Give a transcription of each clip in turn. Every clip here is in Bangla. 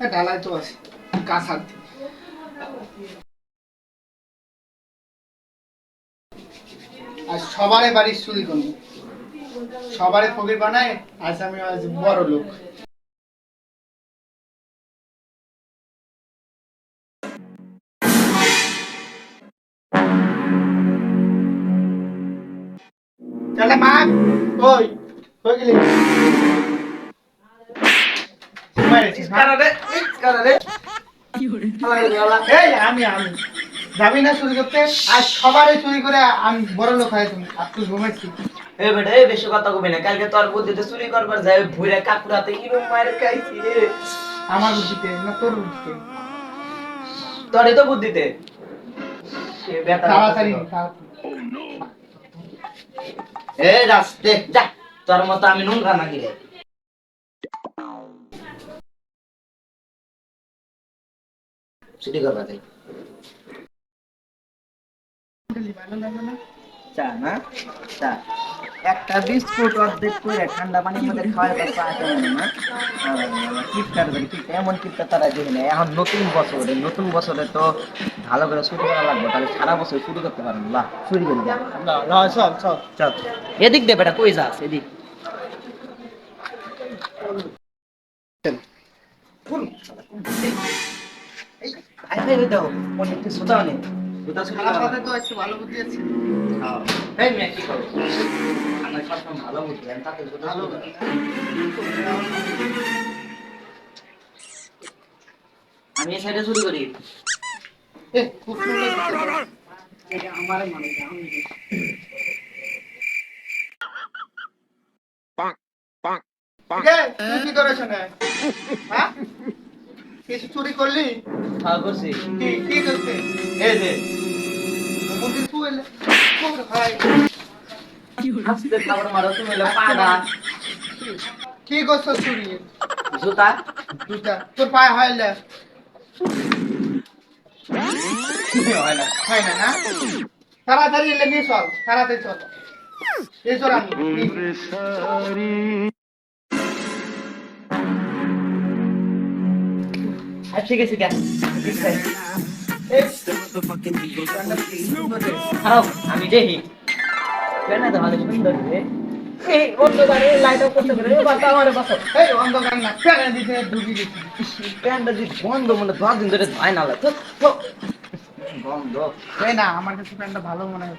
হ্যাঁ, ঢালাই তো আছে। হাত আর সবারে বাড়ির চুরি করব সবারে ফকির বানায় আজ আমি আজ বড় লোক। চলে মা ওই হয়ে গেলি। মারেছিস এই আমি আমি। যাবি না চুরি করতে? আজ সবারই চুরি করে আমি বড় লোক হয় তুমি আর তুই ঘুমাচ্ছি এ বেটা এই বেশি কথা কবি না। কালকে তোর বুদ্ধিতে চুরি করবার যায় ভুইরা কাকুরাতে ইরম মায়ের খাইছি। আমার বুদ্ধিতে না তোর বুদ্ধিতে? তোরই তো বুদ্ধিতে। তাড়াতাড়ি। এ রাস্তে যা। তোর মতো আমি নোংরা নাকি রে। চুরি করবা তাই চা না চা একটা বিস্কুট অর্ধেক করে ঠান্ডা পানির মধ্যে খাওয়ার পর চা কেমন না কিপটার কিপটা এমন কিপটা তারা দেখে না এখন নতুন বছরে নতুন বছরে তো ভালো করে শুরু করা লাগবে তাহলে সারা বছর শুরু করতে পারব না শুরু করে দেয় চল চল চল এদিক দে বেটা কই যাস এদিক আই ভাই দাও। মনে একটু সুতাও নেই সুতা সুতা তো আছে ভালো বুদ্ধি আছে। এই মেয়ে কি করো আমার সবসময় ভালো বুদ্ধি আমি তাতে ভালো আমি এই সাইডে শুরু করি। এ খুব সুন্দর। এটা আমারই মনে হয়, কে? তুই কি করেছ না? হ্যাঁ? কিছু চুরি করলি? খাওয়া করছি। কি কি করছে? এই যে। মুরগি তুই এলে। তোর ভাই আস্তে খাবার মারো তুমি এলে পাগা কি করছ চুরি? জুতা? দুটা তোর পায়ে হয় হয় না। হয় না না? তাড়াতাড়ি এলে নিয়ে চল তাড়াতাড়ি চল। এই চল আমি ঠিক আছে কেন আমি দেখি কেন তো ভালো সুন্দর এই অন্ধকারে লাইট অফ করতে পারে বাতা আমারে বাসা এই অন্ধকার না ফেলে দিতে ঢুকি গেছি প্যান্টটা যদি বন্ধ মনে দশ দিন ধরে ধয় না লাগে বন্ধ এই না আমার কাছে প্যান্টটা ভালো মনে হয়।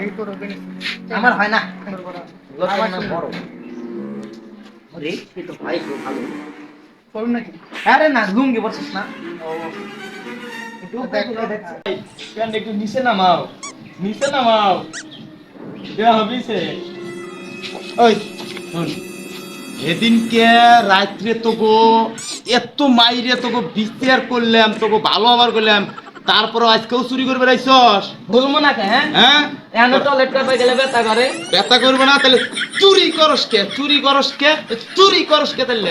এই তো রবিন আমার হয় না। আমার বড়। রে তো ভাই ভালো। করুন নাকি? আরে না লুঙ্গি বসিস না। একটু প্যান্ট নিচে নামাও। নিচে নামাও। হবে সে। ওই শোন। সেদিনকে রাত্রে তোকে এত মাইরে তোকে বিচার করলাম তোকে ভালো আবার করলাম তারপর আজকেও চুরি করে বেড়াইছস ভুলবো না কে হ্যাঁ? হ্যাঁ? টয়লেট করবে গেলে ব্যথা করে। ব্যথা করবে না তাহলে চুরি করস কে? চুরি করস কে? চুরি করস কে তাহলে?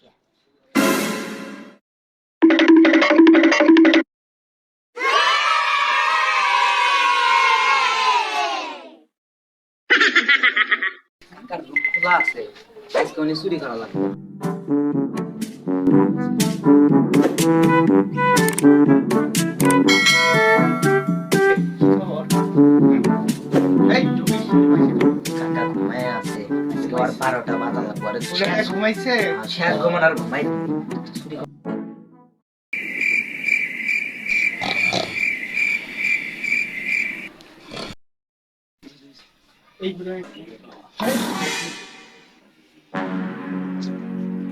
খোলা আছে আজকে উনি চুরি করা লাগবে। এই বারোটা বাজানোর পরে ছেলে ঘুমাইছে? শেষ ঘুমান আর ঘুমাই চুরি করা- এইগুলো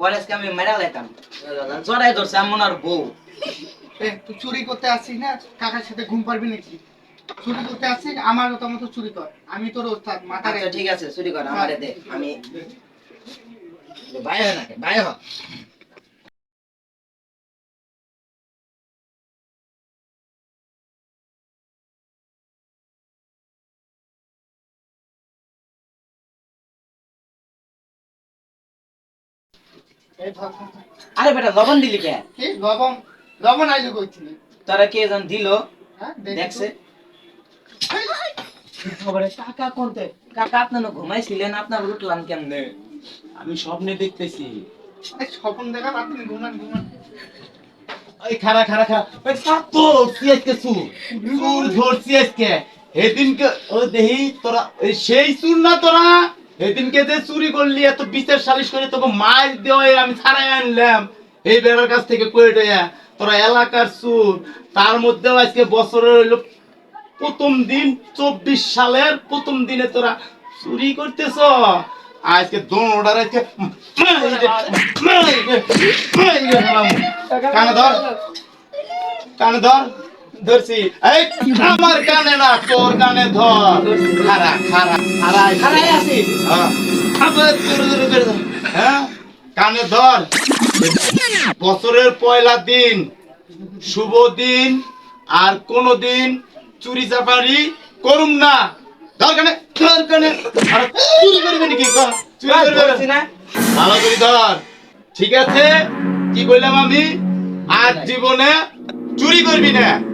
কলেজকে আমি মেরা লাইতাম। জড়াই ধরছে এমন আর বউ। তুই চুরি করতে আসছিস না? কাকার সাথে ঘুম পারবি নাকি? চুরি করতে আসছিস? আমার তো মতো চুরি কর। আমি তোর ওস্তাদ মাথা আচ্ছা ঠিক আছে চুরি কর আমারে দে আমি ভাই হয় নাকি? ভাই হ। আরে বেটা লবণ দিলি কে? কি? লবণ লবণ আইলে কইছিলি তোরা কে জন দিল? হ্যাঁ দেখছে? কাকা কোনতে? কাকা আপনার ঘুমাইছিলেন? আপনার উঠলাম কেমনে? আমি স্বপ্নে দেখতেছি। স্বপ্ন দেখা আপনি ঘুমান ঘুমান। ওই খারা খারা খারা ওই সাতো সিএসকে সুর সুর ধরছি আজকে এদিনকে ও দেহি তোরা সেই সুর না তোরা? এদিনকে যে চুরি করলি, এত বিচার সালিশ করে তোকে মার দেওয়া আমি ছাড়াই আনলাম। এই বেড়ার কাছ থেকে কয়ে টয়া তোরা এলাকার সুর তার মধ্যেও আজকে বছরের হইল প্রথম দিন, চব্বিশ সালের প্রথম দিনে তোরা চুরি করতেছ। আজকে দোনোটার আজকে কানে ধর কানে ধর। ধরছি। এই আমার কানে না তোর কানে ধর। খারা খারা খারা খারাই আছি। হ্যাঁ। আবার জোরে জোরে করে হ্যাঁ? কানে ধর। বছরের পয়লা দিন শুভ দিন আর কোন দিন চুরি চাপারি করুম না। ধর কানে ধর কানে। আর চুরি করবে নাকি? কর চুরি করবে না। ভালো করে ধর। ঠিক আছে? কি বললাম আমি? আজ জীবনে চুরি করবি না।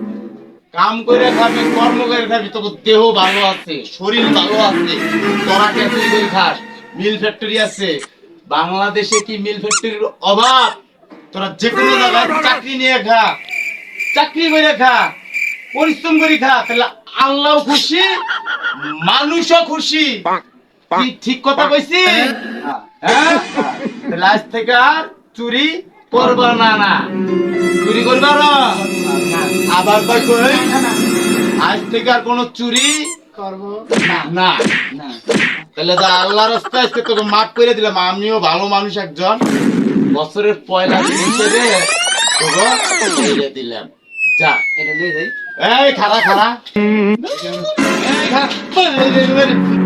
কাম করে খাবি কর্ম করে খাবি তোর দেহ ভালো আছে শরীর ভালো আছে তোরা চুরি করে খাস? মিল ফ্যাক্টরি আছে। বাংলাদেশে কি মিল ফ্যাক্টরির অভাব? তোরা যে কোনো জায়গায় চাকরি নিয়ে খা চাকরি করে খা পরিশ্রম করে খা তাহলে আল্লাহ খুশি মানুষও খুশি? কি ঠিক কথা কইছি হ্যাঁ। তাহলে আজ থেকে আর চুরি করবা না না। চুরি করবা না? আবার আজ থেকে আর কোনো চুরি করব। না না তাহলে যা আল্লাহর রাস্তায় আজকে তোকে মাফ করে দিলাম। আমিও ভালো মানুষ একজন। বছরের পয়লা দিন হিসেবে তোকে ছেড়ে দিলাম। যা এটা লই যাই এই খারা খারা খারা